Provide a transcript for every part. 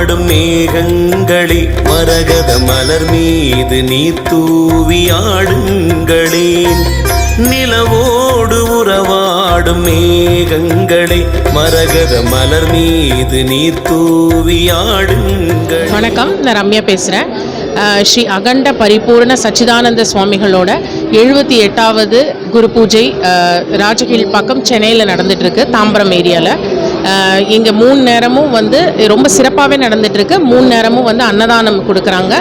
உறவாடும் மேகங்களே மரகத மலர் மீது நீர் தூவியாடுங்களே நிலவோடு உறவாடும் மேகங்களே மரகத மலர் மீது நீர் தூவியாடுங்கள் வணக்கம் நான் ரம்யா பேசுகிறேன் ஸ்ரீ அகண்ட பரிபூர்ண சச்சிதானந்த சுவாமிகளோட எழுபத்தி எட்டாவது குரு பூஜை ராஜகில் பக்கம் சென்னையில் நடந்துட்டுருக்கு தாம்பரம் ஏரியாவில் இங்கே மூணு நேரமும் வந்து ரொம்ப சிறப்பாகவே நடந்துகிட்ருக்கு மூணு நேரமும் வந்து அன்னதானம் கொடுக்குறாங்க.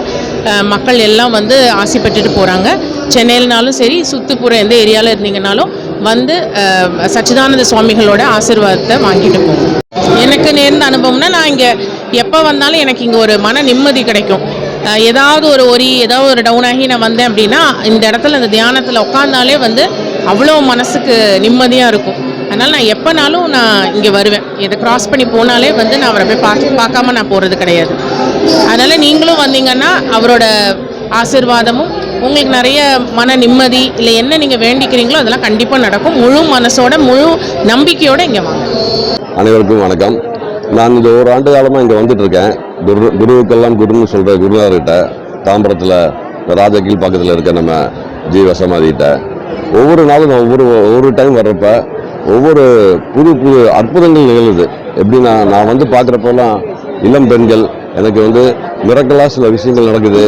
மக்கள் எல்லாம் வந்து ஆசைப்பட்டுட்டு போகிறாங்க சென்னையிலனாலும் சரி சுற்றுப்புற எந்த ஏரியாவில் இருந்தீங்கனாலும் வந்து சச்சிதானந்த சுவாமிகளோட ஆசிர்வாதத்தை வாங்கிட்டு போகும் எனக்கு நேர்ந்த அனுபவம்னா நான் இங்கே எப்போ வந்தாலும் எனக்கு இங்கே ஒரு மன நிம்மதி கிடைக்கும். ஏதாவது ஒரு ஒரி ஏதாவது ஒரு டவுன் ஆகி நான் வந்தேன் அப்படின்னா இந்த இடத்துல அந்த தியானத்தில் உட்காந்தாலே வந்து அவ்வளோ மனசுக்கு நிம்மதியாக இருக்கும். அதனால் நான் எப்போனாலும் நான் இங்கே வருவேன். இதை கிராஸ் பண்ணி போனாலே வந்து நான் அவரை போய் பார்த்து பார்க்காம நான் போகிறது கிடையாது. அதனால் நீங்களும் வந்தீங்கன்னா அவரோட ஆசிர்வாதமும் உங்களுக்கு நிறைய மன நிம்மதி இல்லை என்ன நீங்கள் வேண்டிக்கிறீங்களோ அதெல்லாம் கண்டிப்பாக நடக்கும். முழு மனசோட முழு நம்பிக்கையோடு இங்கே வாங்க. அனைவருக்கும் வணக்கம். நான் இந்த ஒரு ஆண்டு காலமாக இங்கே வந்துட்டுருக்கேன் குரு குருவுக்கெல்லாம் குருன்னு சொல்கிற குருநாதர்கிட்ட தாம்பரத்தில் ராஜகீழ் பக்கத்தில் இருக்க நம்ம ஜீவசமாதிகிட்ட ஒவ்வொரு நாளும் நான் ஒவ்வொரு ஒவ்வொரு டைம் வர்றப்ப ஒவ்வொரு புது புது அற்புதங்கள் நிகழுது. எப்படின்னா நான் வந்து பார்க்குறப்பெல்லாம் இளம் பெண்கள் எனக்கு வந்து மிரக்கலாக சில விஷயங்கள் நடக்குது.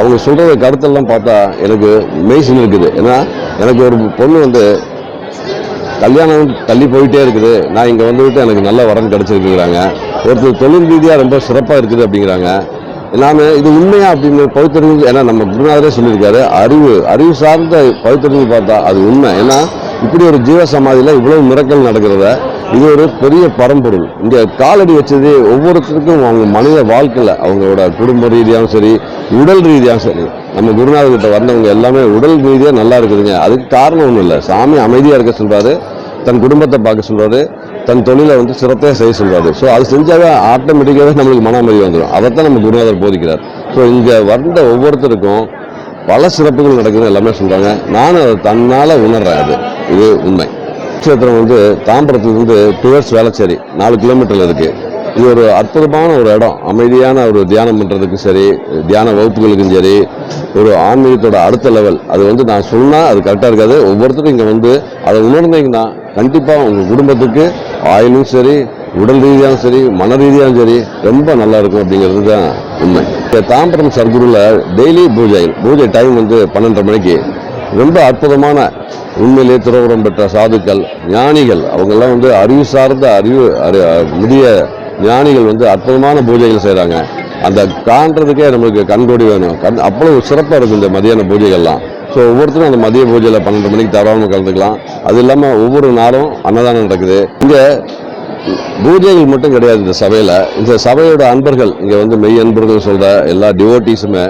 அவங்க சொல்கிற கருத்தெல்லாம் பார்த்தா எனக்கு மெய்சில் இருக்குது. ஏன்னா எனக்கு ஒரு பொண்ணு வந்து கல்யாணம் தள்ளி போயிட்டே இருக்குது. நான் இங்கே வந்துவிட்டு எனக்கு நல்ல வரன் கிடச்சிருக்குறாங்க ஒருத்தர் தொழில் ரீதியாக ரொம்ப சிறப்பாக இருக்குது அப்படிங்கிறாங்க. எல்லாமே இது உண்மையா அப்படின்னு பகுத்தறிவு ஏன்னா நம்ம குருநாதரே சொல்லியிருக்காரு. அறிவு அறிவு சார்ந்த பகுத்தறிவு பார்த்தா அது உண்மை. ஏன்னா இப்படி ஒரு ஜீவ சமாதியில் இவ்வளவு மிரக்கல் நடக்கிறத இது ஒரு பெரிய பரம்பொருள். இங்கே காலடி வச்சது ஒவ்வொருத்தருக்கும் அவங்க மனித வாழ்க்கையில் அவங்களோட குடும்ப ரீதியாகவும் சரி உடல் ரீதியாகவும் சரி நம்ம குருநாதர்கிட்ட வந்தவங்க எல்லாமே உடல் ரீதியாக நல்லா இருக்குதுங்க. அதுக்கு காரணம் ஒன்றும் இல்லை. சாமி அமைதியாக இருக்க சொல்கிறாரு தன் குடும்பத்தை பார்க்க சொல்கிறாரு தன் தொழிலை வந்து சிறப்பாக செய்ய சொல்கிறாரு ஸோ அது செஞ்சாவே ஆட்டோமேட்டிக்காகவே நம்மளுக்கு மன அமைதி வந்துடும் அதைத்தான் நம்ம குருநாதர் போதிக்கிறார். ஸோ இங்கே வந்த ஒவ்வொருத்தருக்கும் பல சிறப்புகள் நடக்குதுன்னு எல்லாமே சொல்றாங்க. நானும் அதை தன்னால் உணர்றேன் அது. இது உண்மை. கஷேத்திரம் வந்து தாம்பரத்துலேருந்து டுவர்ஸ் வேளச்சேரி நாலு கிலோமீட்டரில் இருக்குது இது ஒரு அற்புதமான ஒரு இடம். அமைதியான ஒரு தியானம் பண்ணுறதுக்கும் சரி தியான வகுப்புகளுக்கும் சரி ஒரு ஆன்மீகத்தோட அடுத்த லெவல் அது வந்து நான் சொன்னால் அது கரெக்டாக இருக்காது. ஒவ்வொருத்தரும் இங்கே வந்து அதை உணர்ந்தீங்கன்னா கண்டிப்பாக உங்கள் குடும்பத்துக்கு ஆயிலும் சரி உடல் ரீதியாகவும் சரி மன ரீதியாகவும் சரி ரொம்ப நல்லா இருக்கும் அப்படிங்கிறது தான் உண்மை. இப்போ தாம்பரம் சர்க்குருவில் டெய்லி பூஜை பூஜை டைம் வந்து பன்னெண்டரை மணிக்கு. ரொம்ப அற்புதமான உண்மையிலே துறவரம் பெற்ற சாதுக்கள் ஞானிகள். அவங்கெல்லாம் வந்து அறிவு சார்ந்த அறிவு அறி முதிய ஞானிகள் வந்து அற்புதமான பூஜைகள் செய்கிறாங்க அந்த காண்றதுக்கே நம்மளுக்கு கண்கோடி வேணும். கண் அவ்வளோ சிறப்பாக இருக்கும் இந்த மதியான பூஜைகள்லாம். ஸோ ஒவ்வொருத்தரும் அந்த மதிய பூஜையில் பன்னெண்டு மணிக்கு தவறாமல் கலந்துக்கலாம். அது இல்லாமல் ஒவ்வொரு நாளும் அன்னதானம் நடக்குது. இங்கே பூஜைகள் மட்டும் கிடையாது இந்த சபையில். இந்த சபையோட அன்பர்கள் இங்கே வந்து மெய் அன்பர்கள் சொல்கிற எல்லா டிவோட்டிஸுமே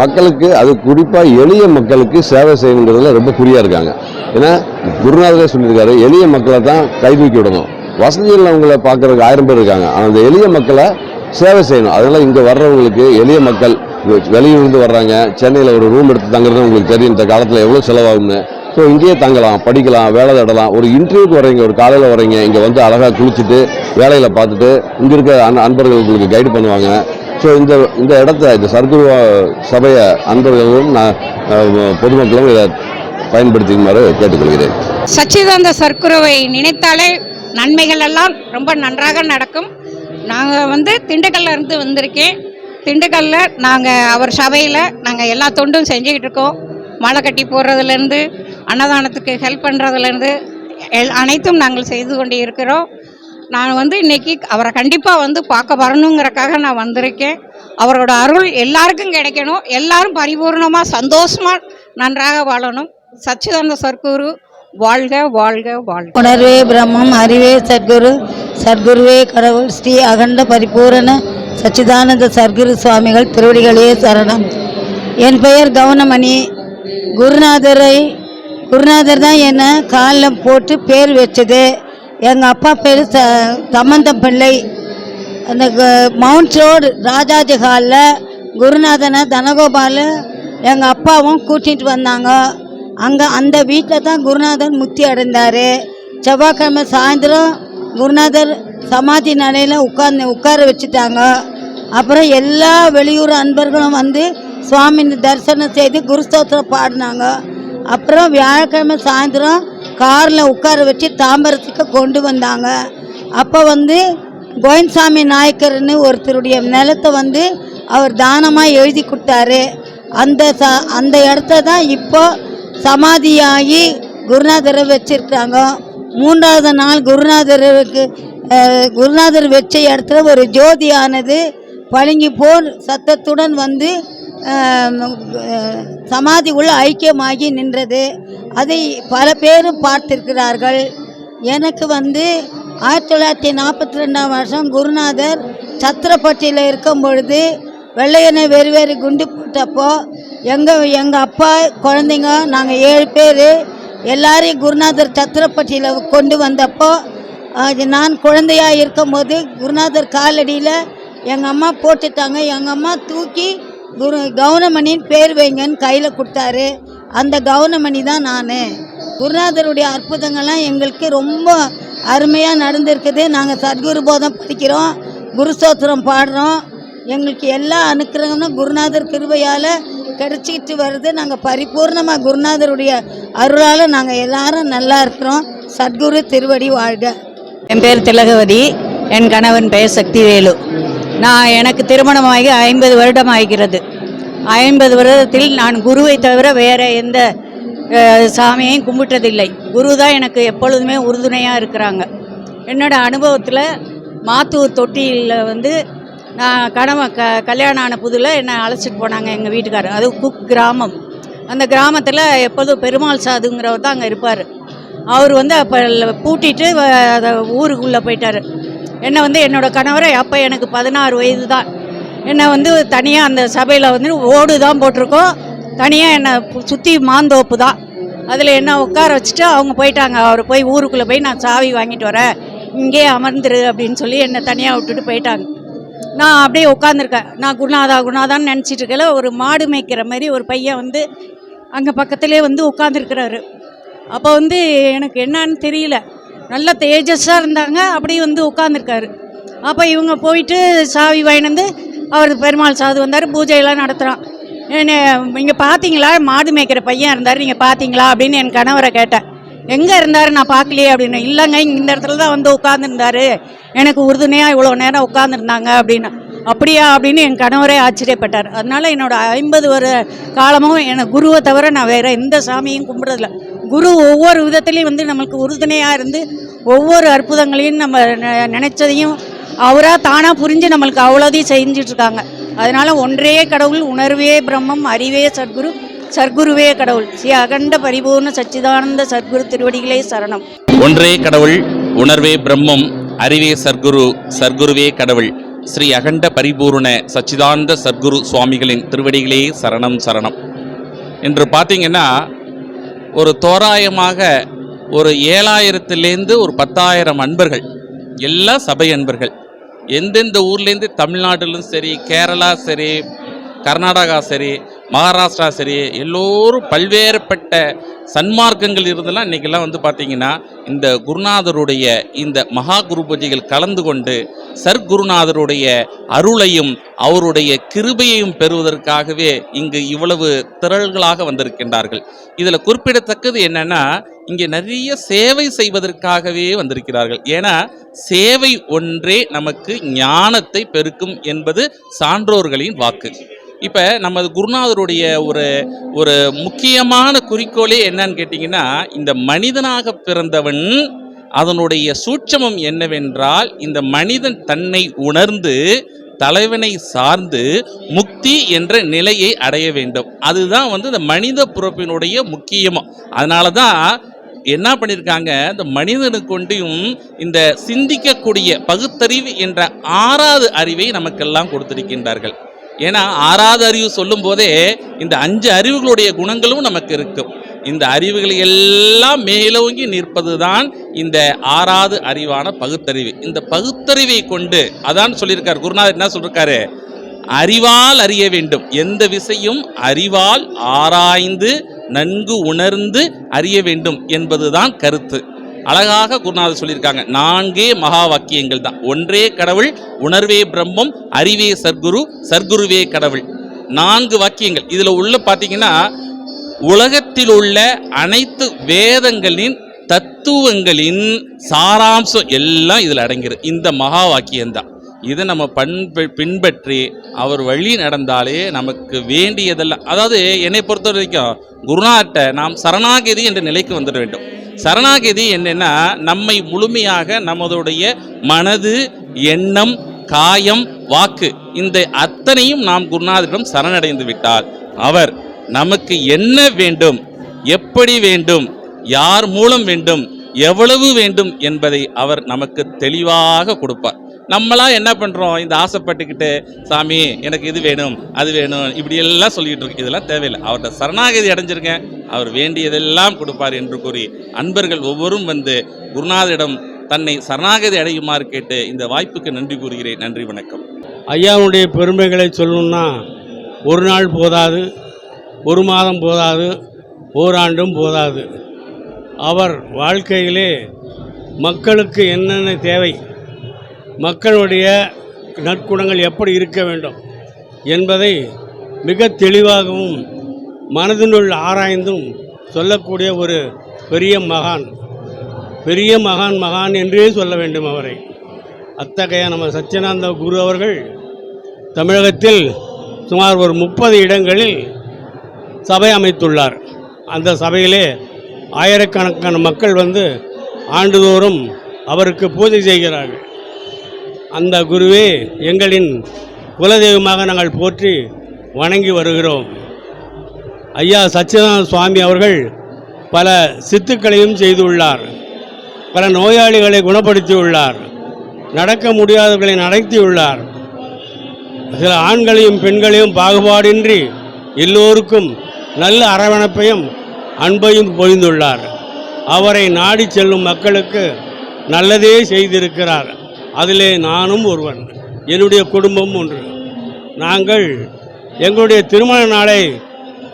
மக்களுக்கு அது குறிப்பாக எளிய மக்களுக்கு சேவை செய்யணுங்கிறதுல ரொம்ப குறியாக இருக்காங்க. ஏன்னா குருநாதரே சொல்லியிருக்காரு எளிய மக்களை தான் கை தூக்கி விடணும். வசதியில் அவங்கள பார்க்கறதுக்கு ஆயிரம் பேர் இருக்காங்க. ஆனால் அந்த எளிய மக்களை சேவை செய்யணும். அதனால் இங்கே வர்றவங்களுக்கு எளிய மக்கள் வெளியூர்ந்து வர்றாங்க சென்னையில் ஒரு ரூம் எடுத்து தங்குறது உங்களுக்கு தெரியும் இந்த காலத்தில் எவ்வளோ செலவாகும்னு. ஸோ இங்கேயே தங்கலாம் படிக்கலாம் வேலை தேடலாம். ஒரு இன்டர்வியூக்கு வரீங்க ஒரு காலையில் வரீங்க இங்கே வந்து அழகாக குளிச்சுட்டு வேலையில் பார்த்துட்டு இங்கே இருக்க அன் அன்பர்கள் உங்களுக்கு கைடு பண்ணுவாங்க. ஸோ இந்த இந்த இடத்த இந்த சர்க்குரு சபையை அன்பர்களும் நான் பொதுமக்களும் இதை பயன்படுத்திக்குமாறு கேட்டுக்கொள்கிறேன். சச்சிதானந்த சர்க்குருவை நினைத்தாலே நன்மைகள் எல்லாம் ரொம்ப நன்றாக நடக்கும். நாங்கள் வந்து திண்டுக்கல்ல இருந்து வந்திருக்கேன். திண்டுக்கல்ல நாங்கள் அவர் சபையில் நாங்கள் எல்லா தொண்டும் செஞ்சுக்கிட்டு இருக்கோம். மாலை கட்டி போடுறதுலேருந்து அன்னதானத்துக்கு ஹெல்ப் பண்ணுறதுலேருந்து எல் அனைத்தும் நாங்கள் செய்து கொண்டு இருக்கிறோம் நான் வந்து இன்னைக்கு அவரை கண்டிப்பாக வந்து பார்க்க வரணுங்கிறக்காக நான் வந்திருக்கேன். அவரோட அருள் எல்லாருக்கும் கிடைக்கணும். எல்லாரும் பரிபூர்ணமாக சந்தோஷமாக நன்றாக வாழணும். சச்சிதானந்த சர்க்குரு வாழ்க வாழ்க வாழ்க. உணர்வே பிரம்மம் அறிவே சத்குரு சத்குருவே கடவுள் ஸ்ரீ அகண்ட பரிபூரண சச்சிதானந்த சர்க்குரு சுவாமிகள் திருவடிகளே சரணம். என் பெயர் கவுனமணி. குருநாதரை குருநாதர் தான் என்னை காலில் போட்டு பேர் வச்சது. எங்கள் அப்பா பேர் ச சம்பந்தம் பிள்ளை. அந்த க- மவுண்ட் ரோடு ராஜாஜி ஹாலில் குருநாதனை தனகோபால் எங்கள் அப்பாவும் கூட்டிகிட்டு வந்தாங்க. அங்கே அந்த வீட்டில் தான் குருநாதர் முத்தி அடைந்தார். செவ்வாய்க்கிழமை சாயந்தரம் குருநாதர் சமாதி நிலையில் உட்கார்ந்து உட்கார வச்சுட்டாங்க. அப்புறம் எல்லா வெளியூர் அன்பர்களும் வந்து சுவாமி தரிசனம் செய்து குருஸ்தோத்திரம் பாடினாங்க. அப்புறம் வியாழக்கிழமை சாயந்தரம் காரில் உட்கார வச்சு தாம்பரத்துக்கு கொண்டு வந்தாங்க. அப்போ வந்து கோயின்சாமி நாயக்கர்னு ஒருத்தருடைய நிலத்தை வந்து அவர் தானமாக எழுதி கொடுத்தாரு. அந்த ச அந்த இடத்த தான் இப்போ சமாதியாகி குருநாதரை வச்சிருக்காங்க. மூன்றாவது நாள் குருநாதருக்கு குருநாதர் வச்ச இடத்துல ஒரு ஜோதியானது பழுங்கி போர் சத்தத்துடன் வந்து சமாதி உள்ள ஐக்கியமாகி நின்றது. அதை பல பேரும் பார்த்திருக்கிறார்கள். எனக்கு வந்து ஆயிரத்தி தொள்ளாயிரத்தி நாற்பத்தி ரெண்டாம் வருஷம் குருநாதர் சத்திரப்பட்டியில் இருக்கும் பொழுது வெள்ளையனை வெறி வெறி குண்டு போட்டப்போ எங்கள் எங்கள் அப்பா குழந்தைங்க நாங்கள் ஏழு பேர் எல்லாரையும் குருநாதர் சத்திரப்பட்டியில் கொண்டு வந்தப்போ அது நான் குழந்தையாக இருக்கும்போது குருநாதர் காலடியில் எங்கள் அம்மா போட்டுட்டாங்க. எங்கள் அம்மா தூக்கி குரு கவுனமணின்னு பேர் வைங்கன்னு கையில் கொடுத்தாரு. அந்த கவுனமணி தான் நான். குருநாதருடைய அற்புதங்கள்லாம் எங்களுக்கு ரொம்ப அருமையாக நடந்திருக்குது. நாங்கள் சத்குரு போதம் படிக்கிறோம் குரு பாடுறோம். எங்களுக்கு எல்லா அனுக்கிரகமும் குருநாதர் கிருபையால் கிடைச்சிக்கிட்டு வருது. நாங்கள் பரிபூர்ணமாக குருநாதருடைய அருளால் நாங்கள் எல்லாரும் நல்லா இருக்கிறோம். சத்குரு திருவடி வாழ்க. என் பேர் திலகவதி என் கணவன் பெயர் சக்திவேலு. நான் எனக்கு திருமணமாகி ஐம்பது வருடம் ஆகிறது ஐம்பது வருடத்தில் நான் குருவை தவிர வேற எந்த சாமியையும் கும்பிட்டதில்லை. குரு தான் எனக்கு எப்பொழுதுமே உறுதுணையாக இருக்கிறாங்க. என்னோட அனுபவத்தில் மாத்தூர் தொட்டியில் வந்து நான் கணவன் க கல்யாணம் ஆன புதுல என்னை அழைச்சிட்டு போனாங்க எங்கள் வீட்டுக்காரர். அது குக் கிராமம். அந்த கிராமத்தில் எப்போதும் பெருமாள் சாதுங்கிறவர் தான் அங்கே இருப்பார். அவர் வந்து அப்போ பூட்டிட்டு அதை ஊருக்குள்ளே போயிட்டார். என்னை வந்து என்னோட கணவரை அப்போ எனக்கு பதினாறு வயது தான் என்னை வந்து தனியாக அந்த சபையில் வந்து ஓடு தான் போட்டிருக்கோம். தனியாக என்னை சுற்றி மாந்தோப்பு தான் அதில் என்ன உட்கார வச்சுட்டு அவங்க போயிட்டாங்க. அவர் போய் ஊருக்குள்ளே போய் நான் சாவி வாங்கிட்டு வரேன். இங்கே அமர்ந்துரு அப்படின்னு சொல்லி என்னை தனியாக விட்டுட்டு போயிட்டாங்க. நான் அப்படியே உட்காந்துருக்கேன் நான் குணாதா குணாதான்னு நினச்சிட்டு இருக்கல ஒரு மாடு மேய்க்கிற மாதிரி ஒரு பையன் வந்து அங்கே பக்கத்துலேயே வந்து உட்காந்துருக்கிறாரு அப்போ வந்து எனக்கு என்னன்னு தெரியல. நல்ல தேஜஸாக இருந்தாங்க. அப்படியே வந்து உட்காந்துருக்காரு அப்போ இவங்க போயிட்டு சாவி வாங்கிட்டு வந்து அவர் பெருமாள் சாது வந்தார். பூஜையெல்லாம் நடத்துகிறான் என்ன இங்கே பார்த்தீங்களா மாடு மேய்க்கிற பையன் இருந்தார். நீங்கள் பார்த்தீங்களா அப்படின்னு என் கணவரை கேட்டேன். எங்கே இருந்தார்? நான் பார்க்கலையே அப்படின்னு. இல்லைங்க இங்கே இந்த இடத்துல தான் வந்து உட்காந்துருந்தாரு எனக்கு உறுதுணையாக இவ்வளோ நேரம் உட்காந்துருந்தாங்க அப்படின்னு. அப்படியா? அப்படின்னு என் கணவரே ஆச்சரியப்பட்டார். அதனால் என்னோடய ஐம்பது வர காலமும் எனக்கு குருவை தவிர நான் வேறு எந்த சாமியும் கும்பிட்றதில்ல. குரு ஒவ்வொரு விதத்துலேயும் வந்து நம்மளுக்கு உறுதுணையாக இருந்து ஒவ்வொரு அற்புதங்களையும் நம்ம நெ- நினைச்சதையும் அவராக தானாக புரிஞ்சு நம்மளுக்கு அவ்வளோதையும் செஞ்சிட்ருக்காங்க. அதனால் ஒன்றே கடவுள் உணர்வே பிரம்மம் அறிவே சத்குரு சர்க்குருவே கடவுள். ஸ்ரீ அகண்ட பரிபூர்ண சச்சிதானந்த சத்குரு திருவடிகளே சரணம். ஒன்றே கடவுள் உணர்வே பிரம்மம் அறிவே சர்க்குரு சர்க்குருவே கடவுள். ஸ்ரீ அகண்ட பரிபூர்ண சச்சிதானந்த சர்க்குரு சுவாமிகளின் திருவடிகளே சரணம் சரணம். என்று பார்த்தீங்கன்னா ஒரு தோராயமாக ஒரு ஏழாயிரத்துலேருந்து ஒரு பத்தாயிரம் அன்பர்கள் எல்லா சபை அன்பர்கள். எந்தெந்த ஊர்லேருந்து தமிழ்நாட்டிலும் சரி கேரளா சரி கர்நாடகா சரி மகாராஷ்டிரா சரி எல்லோரும் பல்வேறுபட்ட சன்மார்க்கங்கள் இருந்தெல்லாம் இன்றைக்கெல்லாம் வந்து பார்த்தீங்கன்னா இந்த குருநாதருடைய இந்த மகா குரு பூஜைகள் கலந்து கொண்டு சர்க்குருநாதருடைய அருளையும் அவருடைய கிருபையையும் பெறுவதற்காகவே இங்கு இவ்வளவு திரள்களாக வந்திருக்கின்றார்கள். இதில் குறிப்பிடத்தக்கது என்னென்னா இங்கே நிறைய சேவை செய்வதற்காகவே வந்திருக்கிறார்கள். ஏன்னா சேவை ஒன்றே நமக்கு ஞானத்தை பெருக்கும் என்பது சான்றோர்களின் வாக்கு. இப்போ நமது குருநாதருடைய ஒரு ஒரு முக்கியமான குறிக்கோளே என்னன்னு கேட்டிங்கன்னா இந்த மனிதனாக பிறந்தவன் அதனுடைய சூட்சமம் என்னவென்றால் இந்த மனிதன் தன்னை உணர்ந்து தலைவனை சார்ந்து முக்தி என்ற நிலையை அடைய வேண்டும். அதுதான் வந்து இந்த மனித பிறப்பினுடைய முக்கியமும். அதனால தான் என்ன பண்ணியிருக்காங்க இந்த மனிதனுக்கு கொண்டும் இந்த சிந்திக்கக்கூடிய பகுத்தறிவு என்ற ஆறாவது அறிவை நமக்கெல்லாம் கொடுத்திருக்கின்றார்கள். ஏன்னா ஆறாவது அறிவு சொல்லும் போதே இந்த அஞ்சு அறிவுகளுடைய குணங்களும் நமக்கு இருக்கும். இந்த அறிவுகளை எல்லாம் மேலோங்கி நிற்பதுதான் இந்த ஆறாவது அறிவான பகுத்தறிவு. இந்த பகுத்தறிவை கொண்டு அதான் சொல்லியிருக்கார் குருநாதர் என்ன சொல்லியிருக்காரு அறிவால் அறிய வேண்டும். எந்த விசையும் அறிவால் ஆராய்ந்து நன்கு உணர்ந்து அறிய வேண்டும் என்பதுதான் கருத்து. அழகாக குருநாதர் சொல்லியிருக்காங்க. நான்கே மகா வாக்கியங்கள் தான். ஒன்றே கடவுள் உணர்வே பிரம்மம் அறிவே சர்க்குரு சர்க்குருவே கடவுள். நான்கு வாக்கியங்கள். இதில் உள்ள பார்த்தீங்கன்னா உலகத்தில் உள்ள அனைத்து வேதங்களின் தத்துவங்களின் சாராம்சம் எல்லாம் இதில் அடங்கிடும் இந்த மகா வாக்கியம்தான் இதை நம்ம பண்பு பின்பற்றி அவர் வழி நடந்தாலே நமக்கு வேண்டியதெல்லாம். அதாவது என்னை பொறுத்த வரைக்கும் குருநாட்ட நாம் சரணாகதி என்ற நிலைக்கு வந்துட வேண்டும். சரணாகதி என்னென்னா நம்மை முழுமையாக நமதுடைய மனது எண்ணம் காயம் வாக்கு இந்த அத்தனையும் நாம் குருநாதரிடம் சரணடைந்து விட்டால் அவர் நமக்கு என்ன வேண்டும் எப்படி வேண்டும் யார் மூலம் வேண்டும் எவ்வளவு வேண்டும் என்பதை அவர் நமக்கு தெளிவாக கொடுப்பார். நம்மளாம் என்ன பண்ணுறோம் இந்த ஆசைப்பட்டுக்கிட்டு சாமி எனக்கு இது வேணும் அது வேணும் இப்படி எல்லாம் சொல்லிட்டு இருக்கு. இதெல்லாம் தேவையில்லை. அவர்கிட்ட சரணாகதி அடைஞ்சிருக்கேன். அவர் வேண்டியதெல்லாம் கொடுப்பார் என்று கூறி அன்பர்கள் ஒவ்வொரும் வந்து குருநாதரிடம் தன்னை சரணாகதி அடையுமாறு கேட்டு இந்த வாய்ப்புக்கு நன்றி கூறுகிறேன். நன்றி வணக்கம். ஐயாவுடைய பெருமைகளை சொல்லணும்னா ஒரு நாள் போதாது ஒரு மாதம் போதாது ஓராண்டும் போதாது. அவர் வாழ்க்கையிலே மக்களுக்கு என்னென்ன தேவை மக்களுடைய நற்குணங்கள் எப்படி இருக்க வேண்டும் என்பதை மிக தெளிவாகவும் மனதினுள் ஆராய்ந்தும் சொல்லக்கூடிய ஒரு பெரிய மகான் பெரிய மகான் மகான் என்றே சொல்ல வேண்டும் அவரை. அத்தகைய நம்ம சத்யநாந்த குரு அவர்கள் தமிழகத்தில் சுமார் ஒரு முப்பது இடங்களில் சபை அமைத்துள்ளார். அந்த சபையிலே ஆயிரக்கணக்கான மக்கள் வந்து ஆண்டுதோறும் அவருக்கு பூஜை செய்கிறார்கள். அந்த குருவே எங்களின் குலதெய்வமாக நாங்கள் போற்றி வணங்கி வருகிறோம். ஐயா சச்சிதானந்த சுவாமி அவர்கள் பல சித்துக்களையும் செய்துள்ளார். பல நோயாளிகளை குணப்படுத்தியுள்ளார். நடக்க முடியாதவர்களை நடத்தியுள்ளார் சில ஆண்களையும் பெண்களையும் பாகுபாடின்றி எல்லோருக்கும் நல்ல அரவணைப்பையும் அன்பையும் பொழிந்துள்ளார். அவரை நாடி செல்லும் மக்களுக்கு நல்லதே செய்திருக்கிறார். அதிலே நானும் ஒருவன் என்னுடைய குடும்பம் ஒன்று. நாங்கள் எங்களுடைய திருமண நாளை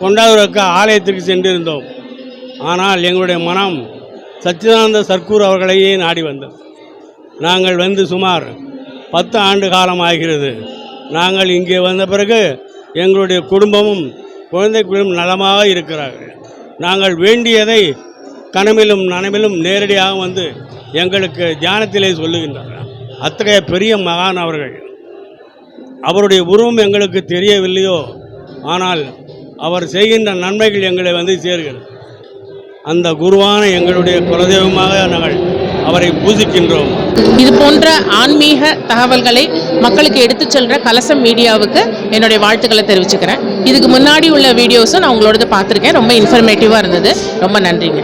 கொண்டாடுவதற்கு ஆலயத்திற்கு சென்றிருந்தோம். ஆனால் எங்களுடைய மனம் சச்சிதானந்த சர்க்கூர் அவர்களையே நாடி வந்தது. நாங்கள் வந்து சுமார் பத்து ஆண்டு காலம் ஆகிறது. நாங்கள் இங்கே வந்த பிறகு எங்களுடைய குடும்பமும் குழந்தை குழுவும் நலமாக இருக்கிறார்கள். நாங்கள் வேண்டியதை கனமிலும் நனமிலும் நேரடியாக வந்து எங்களுக்கு தியானத்திலே சொல்லுகின்றனர். அத்தகைய பெரிய மகான் அவர்கள். அவருடைய உருவம் எங்களுக்கு தெரியவில்லையோ? ஆனால் அவர் செய்கின்ற நன்மைகள் எங்களை வந்து சேர்கிறது. அந்த குருவான எங்களுடைய குலதெய்வமாக நாங்கள் அவரை பூஜிக்கின்றோம். இது போன்ற ஆன்மீக தகவல்களை மக்களுக்கு எடுத்துச் செல்ற கலசம் மீடியாவுக்கு என்னுடைய வாழ்த்துக்களை தெரிவிச்சுக்கிறேன். இதுக்கு முன்னாடி உள்ள வீடியோஸும் நான் உங்களோடது பார்த்துருக்கேன். ரொம்ப இன்ஃபர்மேட்டிவாக இருந்தது. ரொம்ப நன்றிங்க.